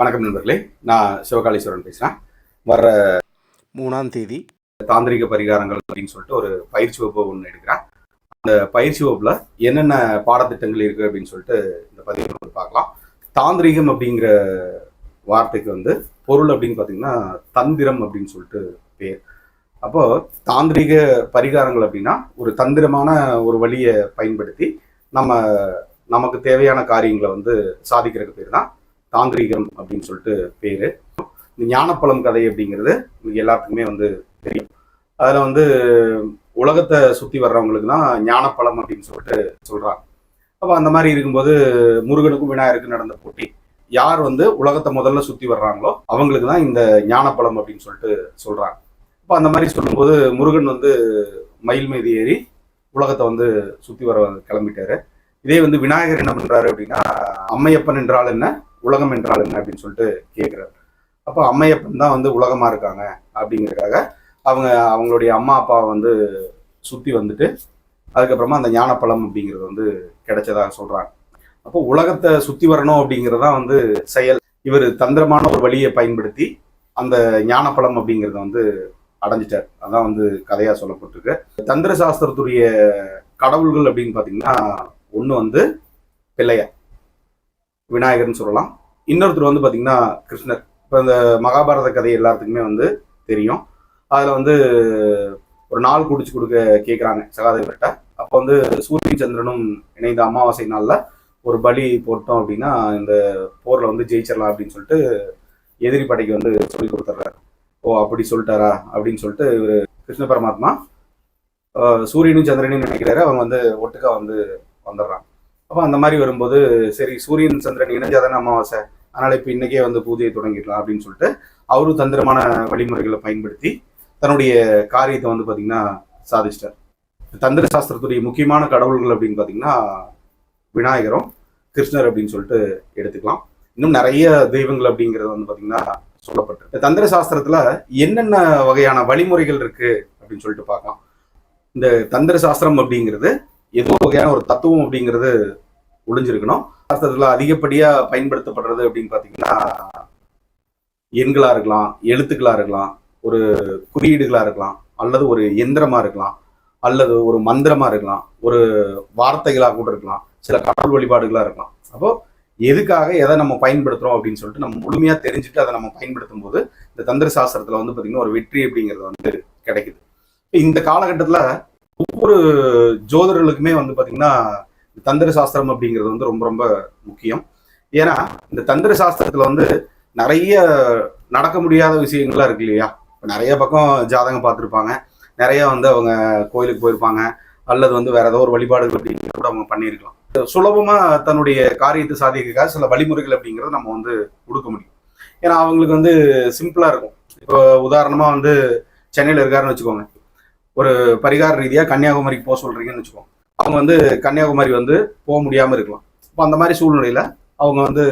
வணக்கம் நண்பர்களே. நான் சிவகாளீஸ்வரன் பேசுகிறேன் வர்ற மூணாம் தேதி. தாந்திரிக பரிகாரங்கள் அப்படின்னு சொல்லிட்டு ஒரு பயிற்சி வகுப்பு ஒன்று எடுக்கிறேன். அந்த பயிற்சி வகுப்பில் என்னென்ன பாடத்திட்டங்கள் இருக்குது அப்படின்னு சொல்லிட்டு இந்த பதிவு வந்து பார்க்கலாம். தாந்திரிகம் அப்படிங்கிற வார்த்தைக்கு வந்து பொருள் அப்படின்னு பார்த்தீங்கன்னா தந்திரம் அப்படின்னு சொல்லிட்டு பேர். அப்போ தாந்திரிக பரிகாரங்கள் அப்படின்னா ஒரு தந்திரமான ஒரு வழியை பயன்படுத்தி நம்ம நமக்கு தேவையான காரியங்களை வந்து சாதிக்கிறதுக்கு பேர் தான் தாந்திரிகம் அப்படின்னு சொல்லிட்டு பேர். இந்த ஞானப்பழம் கதை அப்படிங்கிறது எல்லாத்துக்குமே வந்து தெரியும். அதில் வந்து உலகத்தை சுற்றி வர்றவங்களுக்கு தான் ஞானப்பழம் அப்படின்னு சொல்லிட்டு சொல்கிறாங்க அப்போ அந்த மாதிரி இருக்கும்போது முருகனுக்கும் விநாயகருக்கும் நடந்த போட்டி யார் வந்து உலகத்தை முதல்ல சுற்றி வர்றாங்களோ அவங்களுக்கு தான் இந்த ஞானப்பழம் அப்படின்னு சொல்லிட்டு சொல்கிறாங்க அப்போ அந்த மாதிரி சொல்லும்போது முருகன் வந்து மயில் மீது ஏறி உலகத்தை வந்து சுற்றி வர கிளம்பிட்டாரு. இதே வந்து விநாயகர் என்ன பண்ணுறாரு அப்படின்னா அம்மையப்பன் என்றால் என்ன உலகம் என்றால் என்ன அப்படின்னு சொல்லிட்டு கேட்குறாரு அப்போ அம்மையப்பன் தான் வந்து உலகமாக இருக்காங்க அப்படிங்கிறதுக்காக அவங்க அவங்களுடைய அம்மா அப்பாவை வந்து சுற்றி வந்துட்டு அதுக்கப்புறமா அந்த ஞானப்பழம் அப்படிங்கிறது வந்து கிடைச்சதாக சொல்கிறாங்க அப்போ உலகத்தை சுற்றி வரணும் அப்படிங்கிறது தான் வந்து செயல். இவர் தந்திரமான ஒரு வழியை பயன்படுத்தி அந்த ஞானப்பழம் அப்படிங்கிறத வந்து அடைஞ்சிட்டார். அதான் வந்து கதையாக சொல்லப்பட்டிருக்கு. தந்திர சாஸ்திரத்துடைய கடவுள்கள் அப்படின்னு பார்த்தீங்கன்னா ஒன்று வந்து பிள்ளையார். விநாயகர்னு சொல்லலாம். இன்னொருத்தர் வந்து பார்த்தீங்கன்னா கிருஷ்ணர். இப்போ இந்த மகாபாரத கதை எல்லாத்துக்குமே வந்து தெரியும். அதில் வந்து ஒரு நாள் குடிச்சு கொடுக்க கேட்குறாங்க சகாதேவர்கிட்ட. அப்போ வந்து சூரியன் சந்திரனும் இணைந்த அமாவாசை நாளில் ஒரு பலி போட்டோம் அப்படின்னா இந்த போரில் வந்து ஜெயிச்சிடலாம் அப்படின்னு சொல்லிட்டு எதிரி படைக்கு வந்து சொல்லி கொடுத்துட்றாரு ஓ அப்படி சொல்லிட்டாரா அப்படின்னு சொல்லிட்டு இவர் கிருஷ்ண பரமாத்மா சூரியனும் சந்திரனையும் நினைக்கிறாரு. அவங்க வந்து ஒட்டுக்கா வந்து வந்துடுறாங்க. அப்போ அந்த மாதிரி வரும்போது சரி சூரியன் சந்திரன் இணைஞ்சாதானே அமாவாசை? அதனால இப்போ இன்னைக்கே வந்து பூஜையை தொடங்கிடலாம் அப்படின்னு சொல்லிட்டு அவரும் தந்திரமான வழிமுறைகளை பயன்படுத்தி தன்னுடைய காரியத்தை வந்து பார்த்தீங்கன்னா சாதிச்சிட்டார். தந்திர சாஸ்திரத்துடைய முக்கியமான கடவுள்கள் அப்படின்னு பார்த்தீங்கன்னா விநாயகரும் கிருஷ்ணர் அப்படின்னு சொல்லிட்டு எடுத்துக்கலாம். இன்னும் நிறைய தெய்வங்கள் அப்படிங்கிறது வந்து பார்த்தீங்கன்னா சொல்லப்பட்டிருக்கு. தந்திர சாஸ்திரத்துல என்னென்ன வகையான வழிமுறைகள் இருக்கு அப்படின்னு சொல்லிட்டு பார்க்கலாம். இந்த தந்திர சாஸ்திரம் அப்படிங்கிறது ஏதோ வகையான ஒரு தத்துவம் அப்படிங்கிறது ஒளிஞ்சிருக்கணும். சாஸ்திரத்தில் அதிகப்படியாக பயன்படுத்தப்படுறது அப்படின்னு பார்த்தீங்கன்னா எண்களாக இருக்கலாம் எழுத்துக்களாக இருக்கலாம் ஒரு குறியீடுகளாக இருக்கலாம் அல்லது ஒரு எந்திரமாக இருக்கலாம் அல்லது ஒரு மந்திரமாக இருக்கலாம் ஒரு வார்த்தைகளாக கூட இருக்கலாம் சில கடவுள் வழிபாடுகளாக இருக்கலாம். அப்போது எதுக்காக எதை நம்ம பயன்படுத்துகிறோம் அப்படின்னு சொல்லிட்டு நம்ம முழுமையாக தெரிஞ்சுட்டு அதை நம்ம பயன்படுத்தும் போது இந்த தந்திர சாஸ்திரத்தில் வந்து பார்த்திங்கன்னா ஒரு வெற்றி அப்படிங்கிறது வந்து கிடைக்குது. இந்த காலகட்டத்தில் ஒவ்வொரு ஜோதிடர்களுக்குமே வந்து பார்த்தீங்கன்னா தந்திர சாஸ்திரம் அப்படிங்கிறது வந்து ரொம்ப ரொம்ப முக்கியம். ஏன்னா இந்த தந்திர சாஸ்திரத்துல வந்து நிறைய நடக்க முடியாத விஷயங்கள்லாம் இருக்கு இல்லையா? இப்போ நிறைய பக்கம் ஜாதகம் பார்த்துருப்பாங்க. நிறைய வந்து அவங்க கோயிலுக்கு போயிருப்பாங்க. அல்லது வந்து வேற ஏதோ ஒரு வழிபாடுகள் அப்படிங்கிறத கூட அவங்க பண்ணியிருக்கலாம். சுலபமா தன்னுடைய காரியத்தை சாதிக்கிறதுக்காக சில வழிமுறைகள் அப்படிங்கிறத நம்ம வந்து கொடுக்க முடியும். ஏன்னா அவங்களுக்கு வந்து சிம்பிளா இருக்கும். இப்போ உதாரணமா வந்து சென்னையில் இருக்காருன்னு வச்சுக்கோங்க. ஒரு பரிகார ரீதியாக கன்னியாகுமரிக்கு போக சொல்கிறீங்கன்னு வச்சுக்கோங்க. அவங்க வந்து கன்னியாகுமரி வந்து போக முடியாமல் இருக்கலாம். இப்போ அந்த மாதிரி சூழ்நிலையில் அவங்க வந்து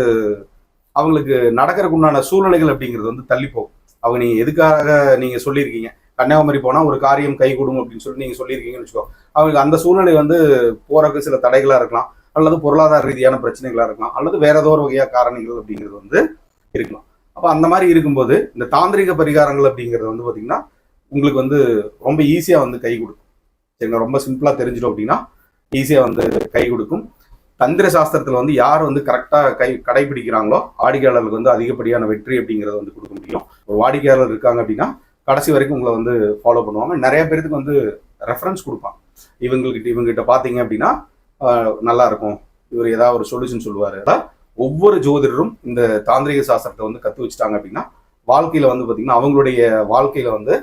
அவங்களுக்கு நடக்கிறதுக்கு உண்டான சூழ்நிலைகள் அப்படிங்கிறது வந்து தள்ளி போகும். அவங்க நீங்கள் எதுக்காக நீங்கள் சொல்லியிருக்கீங்க? கன்னியாகுமரி போனால் ஒரு காரியம் கை கொடுங்க அப்படின்னு சொல்லி நீங்கள் சொல்லியிருக்கீங்கன்னு வச்சுக்கோ. அவங்களுக்கு அந்த சூழ்நிலை வந்து போகிறக்கு சில தடைகளாக இருக்கலாம். அல்லது பொருளாதார ரீதியான பிரச்சனைகளாக இருக்கலாம். அல்லது வேற ஏதோ ஒரு வகையாக காரணிகள் அப்படிங்கிறது வந்து இருக்கலாம். அப்போ அந்த மாதிரி இருக்கும்போது இந்த தாந்திரிக பரிகாரங்கள் அப்படிங்கிறது வந்து பார்த்திங்கன்னா உங்களுக்கு வந்து ரொம்ப ஈஸியாக வந்து கை கொடுக்கும். சரிங்களா? ரொம்ப சிம்பிளாக தெரிஞ்சிடும் அப்படின்னா ஈஸியாக வந்து கை கொடுக்கும். தந்திர சாஸ்திரத்தில் வந்து யார் வந்து கரெக்டாக கை கடைபிடிக்கிறாங்களோ வாடிக்கையாளர்களுக்கு வந்து அதிகப்படியான வெற்றி அப்படிங்கறத வந்து கொடுக்க முடியும். ஒரு வாடிக்கையாளர் இருக்காங்க அப்படின்னா கடைசி வரைக்கும் உங்களை வந்து ஃபாலோ பண்ணுவாங்க. நிறைய பேருக்கு வந்து ரெஃபரன்ஸ் கொடுப்பாங்க. இவங்ககிட்ட இவங்ககிட்ட பார்த்தீங்க அப்படின்னா நல்லா இருக்கும். இவர் ஏதாவது ஒரு சொல்யூஷன் சொல்லுவார். ஒவ்வொரு ஜோதிடரும் இந்த தாந்திரிக சாஸ்திரத்தை வந்து கற்று வச்சுட்டாங்க அப்படின்னா வாழ்க்கையில் வந்து பார்த்தீங்கன்னா அவங்களுடைய வாழ்க்கையில் வந்து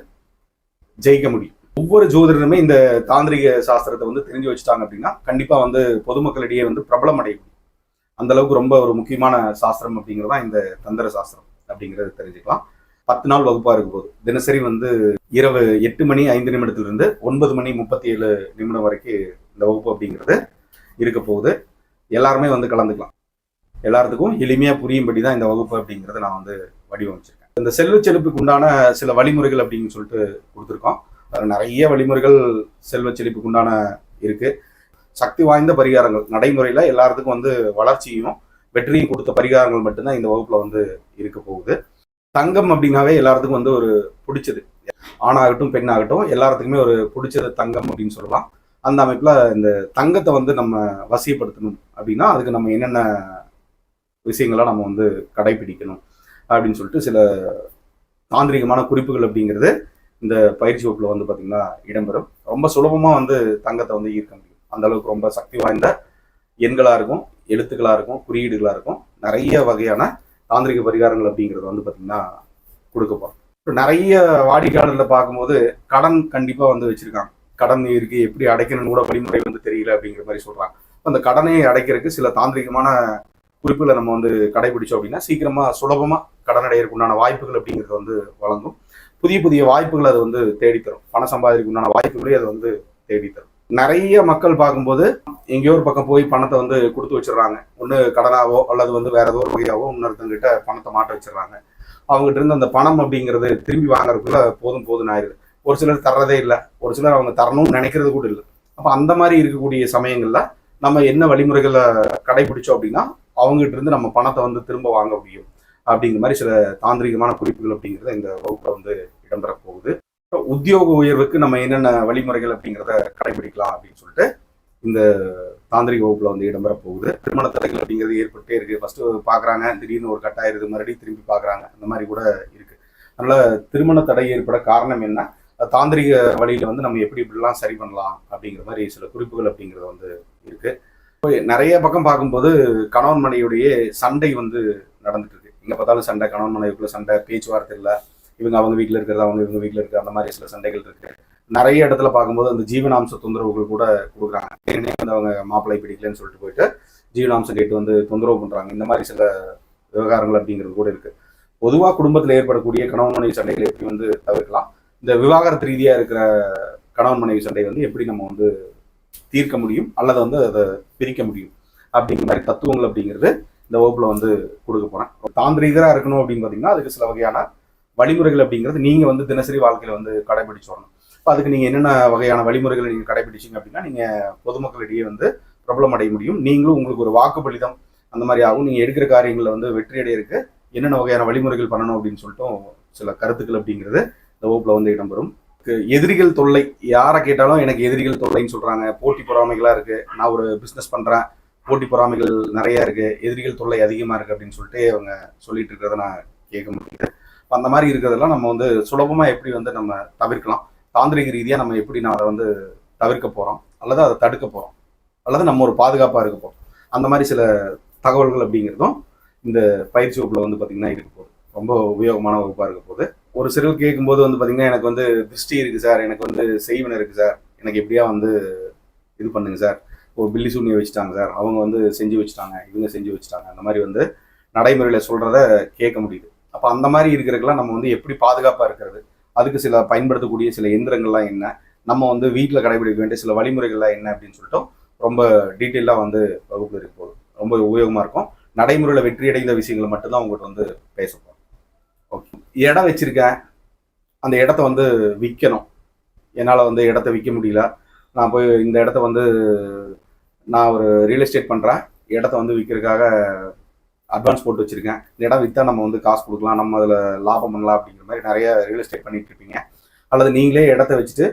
ஜெயிக்க முடியும். ஒவ்வொரு ஜோதிடருமே இந்த தாந்திரிக சாஸ்திரத்தை வந்து தெரிஞ்சு வச்சுட்டாங்க அப்படின்னா கண்டிப்பாக வந்து பொதுமக்களிடையே வந்து பிரபலம் அடையும் அந்த அளவுக்கு ரொம்ப ஒரு முக்கியமான சாஸ்திரம் அப்படிங்கிறது தான் இந்த தந்திர சாஸ்திரம் அப்படிங்கிறத தெரிஞ்சுக்கலாம். பத்து நாள் வகுப்பாக இருக்கும் போது தினசரி வந்து இரவு எட்டு மணி ஐந்து நிமிடத்திலிருந்து ஒன்பது மணி முப்பத்தி ஏழு நிமிடம் வரைக்கும் இந்த வகுப்பு அப்படிங்கிறது இருக்க போகுது. எல்லாருமே வந்து கலந்துக்கலாம். எல்லாத்துக்கும் எளிமையாக புரியும்படி தான் இந்த வகுப்பு அப்படிங்கறத நான் வந்து வடிவமைச்சிருக்கேன். இந்த செல்வ செழிப்புக்கு உண்டான சில வழிமுறைகள் அப்படின்னு சொல்லிட்டு கொடுத்துருக்கோம். நிறைய வழிமுறைகள் செல்வ செழிப்புக்கு உண்டான இருக்கு. சக்தி வாய்ந்த பரிகாரங்கள் நடைமுறையில் எல்லாத்துக்கும் வந்து வளர்ச்சியும் வெற்றியும் கொடுத்த பரிகாரங்கள் மட்டும்தான் இந்த வகுப்பில் வந்து இருக்க போகுது. தங்கம் அப்படின்னாவே எல்லாத்துக்கும் வந்து ஒரு பிடிச்சது. ஆணாகட்டும் பெண்ணாகட்டும் எல்லாத்துக்குமே ஒரு பிடிச்சது தங்கம் அப்படின்னு சொல்லலாம். அந்த அமைப்பில் இந்த தங்கத்தை வந்து நம்ம வசியப்படுத்தணும் அப்படின்னா அதுக்கு நம்ம என்னென்ன விஷயங்களை நம்ம வந்து கடைபிடிக்கணும். அப்படின்னு சொல்லிட்டு சில தாந்திரிகமான குறிப்புகள் அப்படிங்கிறது இந்த பயிற்சி வகுப்பில் வந்து பார்த்திங்கன்னா இடம்பெறும். ரொம்ப சுலபமாக வந்து தங்கத்தை வந்து ஈர்க்க முடியும். அந்த அளவுக்கு ரொம்ப சக்தி வாய்ந்த எண்களாக இருக்கும் எழுத்துக்களாக இருக்கும் குறியீடுகளாக இருக்கும். நிறைய வகையான தாந்திரிக பரிகாரங்கள் அப்படிங்கிறது வந்து பார்த்தீங்கன்னா கொடுக்க போகிறோம் நிறைய வாடிக்கையாளர்ல பார்க்கும்போது கடன் கண்டிப்பாக வந்து வச்சிருக்காங்க. கடன் இருக்கு எப்படி அடைக்கணும்னு கூட வழிமுறை வந்து தெரியல அப்படிங்கிற மாதிரி சொல்றாங்க. அந்த கடனை அடைக்கிறதுக்கு சில தாந்திரிகமான குறிப்புகளை நம்ம வந்து கடைபிடிச்சோம் அப்படின்னா சீக்கிரமா சுலபமா கடன் அடையிறதுக்கு உண்டான வாய்ப்புகள் அப்படிங்கிறது வந்து வழங்கும். புதிய புதிய வாய்ப்புகளை அது வந்து தேடித்தரும். பணம் சம்பாதிக்க உண்டான வாய்ப்புகளையும் அது வந்து தேடித்தரும். நிறைய மக்கள் பார்க்கும்போது எங்கேயோ ஒரு பக்கம் போய் பணத்தை வந்து கொடுத்து வச்சிடுறாங்க. ஒன்று கடனாவோ அல்லது வந்து வேற ஏதோ ஒரு வகையாவோ இன்னொருத்தங்கிட்ட பணத்தை மாட்ட வச்சிடுறாங்க. அவங்ககிட்ட இருந்து அந்த பணம் அப்படிங்கிறது திரும்பி வாங்குறதுக்குள்ள போதும் போதும் ஆயிடுது. ஒரு சிலர் தர்றதே இல்லை. ஒரு சிலர் அவங்க தரணும்னு நினைக்கிறது கூட இல்லை. அப்போ அந்த மாதிரி இருக்கக்கூடிய சமயங்களில் நம்ம என்ன வழிமுறைகளை கடைபிடிச்சோம் அப்படின்னா அவங்ககிட்ட இருந்து நம்ம பணத்தை வந்து திரும்ப வாங்க முடியும் அப்படிங்கிற மாதிரி சில தாந்திரிகமான குறிப்புகள் அப்படிங்கிறத இந்த வகுப்பில் வந்து இடம்பெற போகுது உத்தியோக உயர்வுக்கு நம்ம என்னென்ன வழிமுறைகள் அப்படிங்கிறத கடைபிடிக்கலாம் அப்படின்னு சொல்லிட்டு இந்த தாந்திரிக வகுப்புல வந்து இடம்பெற போகுது திருமண தடைகள் அப்படிங்கிறது ஏற்பட்டே இருக்கு. ஃபர்ஸ்ட் பாக்குறாங்க திடீர்னு ஒரு கட்டாயிருது மறுபடியும் திரும்பி பாக்குறாங்க. அந்த மாதிரி கூட இருக்கு. அதனால திருமண தடை ஏற்பட காரணம் என்ன? தாந்திரிக வழியில வந்து நம்ம எப்படி இப்படிலாம் சரி பண்ணலாம் அப்படிங்கிற மாதிரி சில குறிப்புகள் அப்படிங்கிறது வந்து இருக்கு. நிறைய பக்கம் பார்க்கும்போது கணவன் மனைவியுடைய சண்டை வந்து நடந்துட்டு இருக்கு எங்க பார்த்தாலும் சண்டை கணவன் மனைவிக்குள்ள சண்டை பேச்சுவார்த்தை இல்லை. இவங்க அவங்க வீட்டில் இருக்கிறது அவங்க இவங்க வீட்டில் இருக்கிற அந்த மாதிரி சில சண்டைகள் இருக்கு. நிறைய இடத்துல பார்க்கும்போது அந்த ஜீவனாம்ச தொந்தரவுகள் கூட கொடுக்குறாங்க. ஏற்கனவே வந்து அவங்க மாப்பிள்ளை பிடிக்கலன்னு சொல்லிட்டு போயிட்டு ஜீவனாம்சம் கேட்டு வந்து தொந்தரவு பண்றாங்க. இந்த மாதிரி சில விவகாரங்கள் அப்படிங்கிறது கூட இருக்கு. பொதுவாக குடும்பத்தில் ஏற்படக்கூடிய கணவன் மனைவி சண்டைகளை எப்படி வந்து தவிர்க்கலாம்? இந்த விவாகரத்து ரீதியாக இருக்கிற கணவன் மனைவி சண்டை வந்து எப்படி நம்ம வந்து தீர்க்க முடியும் அல்லது வந்து அதை பிரிக்க முடியும். அப்படிங்கிற மாதிரி தத்துவங்கள் அப்படிங்கிறது இந்த வகுப்புல வந்து கொடுக்க போறேன். தாந்திரிகராக இருக்கணும் அப்படின்னு பார்த்தீங்கன்னா அதுக்கு சில வகையான வழிமுறைகள் அப்படிங்கிறது நீங்க வந்து தினசரி வாழ்க்கையில வந்து கடைபிடிச்சு வரணும். இப்போ அதுக்கு நீங்க என்னென்ன வகையான வழிமுறைகளை நீங்க கடைபிடிச்சிங்க அப்படின்னா நீங்க பொதுமக்களிடையே வந்து பிரபலம் அடைய முடியும். நீங்களும் உங்களுக்கு ஒரு வாக்குப்பளிதம் அந்த மாதிரி ஆகும். நீங்க எடுக்கிற காரியங்களில் வந்து வெற்றி அடையிறதுக்கு என்னென்ன வகையான வழிமுறைகள் பண்ணணும் அப்படின்னு சொல்லிட்டு சில கருத்துக்கள் அப்படிங்கிறது இந்த வகுப்புல வந்து இடம்பெறும். எதிரிகள் தொல்லை. யாரை கேட்டாலும் எனக்கு எதிரிகள் தொல்லைன்னு சொல்கிறாங்க போட்டி பொறாமைகளாக இருக்குது நான் ஒரு பிஸ்னஸ் பண்ணுறேன் போட்டி பொறாமைகள் நிறையா இருக்குது எதிரிகள் தொல்லை அதிகமாக இருக்குது அப்படின்னு சொல்லிட்டு அவங்க சொல்லிட்டு இருக்கிறத நான் கேட்க முடியுது இப்போ அந்த மாதிரி இருக்கிறதெல்லாம் நம்ம வந்து சுலபமாக எப்படி வந்து நம்ம தவிர்க்கலாம்? தாந்திரிக ரீதியாக நம்ம எப்படி நான் அதை வந்து தவிர்க்க போகிறோம் அல்லது அதை தடுக்க போகிறோம் அல்லது நம்ம ஒரு பாதுகாப்பாக இருக்க போகிறோம் அந்த மாதிரி சில தகவல்கள் அப்படிங்கிறதும் இந்த பயிற்சி வகுப்பில் வந்து பார்த்திங்கன்னா இருக்க போகுது. ரொம்ப உபயோகமான வகுப்பாக இருக்க போகுது. ஒரு சிலர் கேட்கும்போது வந்து பார்த்தீங்கன்னா எனக்கு வந்து திருஷ்டி இருக்குது சார். எனக்கு வந்து செய்வன இருக்குது சார். எனக்கு எப்படியா வந்து இது பண்ணுங்க சார். ஒரு பில்லி சூனியை வச்சுட்டாங்க சார். அவங்க வந்து செஞ்சு வச்சுட்டாங்க. இவங்க செஞ்சு வச்சுட்டாங்க. அந்த மாதிரி வந்து நடைமுறையில் சொல்கிறத கேட்க முடியுது. அப்போ அந்த மாதிரி இருக்கிறதுக்கெல்லாம் நம்ம வந்து எப்படி பாதுகாப்பாக இருக்கிறது? அதுக்கு சில பயன்படுத்தக்கூடிய சில எந்திரங்கள்லாம் என்ன? நம்ம வந்து வீட்டில் கடைபிடிக்க வேண்டிய சில வழிமுறைகள்லாம் என்ன அப்படின்னு சொல்லிட்டு ரொம்ப டீட்டெயிலாக வந்து வகுப்பு இருக்க. போகுது ரொம்ப உபயோகமாக இருக்கும். நடைமுறையில் வெற்றி அடைந்த விஷயங்களை மட்டும்தான் உங்கள்கிட்ட வந்து பேச போகிறோம் இடம் வச்சுருக்கேன் அந்த இடத்த வந்து விற்கணும் என்னால் வந்து இடத்த விற்க முடியல. நான் போய் இந்த இடத்த வந்து நான் ஒரு ரியல் எஸ்டேட் பண்ணுறேன் இடத்த வந்து விற்கிறதுக்காக அட்வான்ஸ் போட்டு வச்சுருக்கேன். இந்த இடம் விற்றா நம்ம வந்து காசு கொடுக்கலாம். நம்ம அதில் லாபம் பண்ணலாம் அப்படிங்கிற மாதிரி நிறைய ரியல் எஸ்டேட் பண்ணிட்டு இருப்பீங்க. அல்லது நீங்களே இடத்த வச்சுட்டு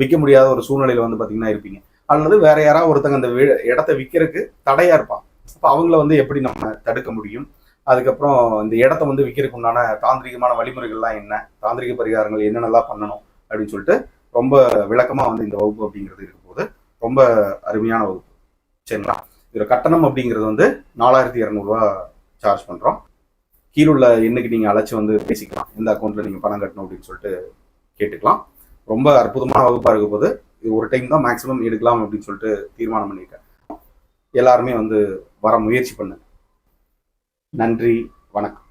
விற்க முடியாத ஒரு சூழ்நிலையில் வந்து பார்த்தீங்கன்னா இருப்பீங்க. அல்லது வேற யாராவது ஒருத்தங்க அந்த இடத்த விற்கிறதுக்கு தடையாக இருப்பான். அப்போ அவங்கள வந்து எப்படி நம்ம தடுக்க முடியும்? அதுக்கப்புறம் இந்த இடத்த வந்து விற்கிறதுக்கு உண்டான தாந்திரிகமான வழிமுறைகள்லாம் என்ன? தாந்திரிக பரிகாரங்கள் என்னென்னலாம் பண்ணணும்? அப்படின்னு சொல்லிட்டு ரொம்ப விளக்கமாக வந்து இந்த வகுப்பு அப்படிங்கிறது இருக்க போது ரொம்ப அருமையான வகுப்பு. சரிங்களா? இதில் கட்டணம் அப்படிங்கிறது வந்து நாலாயிரத்தி இரநூறுவா சார்ஜ் பண்ணுறோம் கீழுள்ள எண்ணுக்கு நீங்கள் அழைச்சி வந்து பேசிக்கலாம். எந்த அக்கௌண்ட்டில் நீங்கள் பணம் கட்டணும் அப்படின்னு சொல்லிட்டு கேட்டுக்கலாம். ரொம்ப அற்புதமான வகுப்பாக இருக்க போது இது ஒரு டைம் தான் மேக்ஸிமம் எடுக்கலாம் அப்படின்னு சொல்லிட்டு தீர்மானம் பண்ணியிருக்கேன். எல்லாருமே வந்து வர முயற்சி பண்ணு நன்றி வணக்கம்.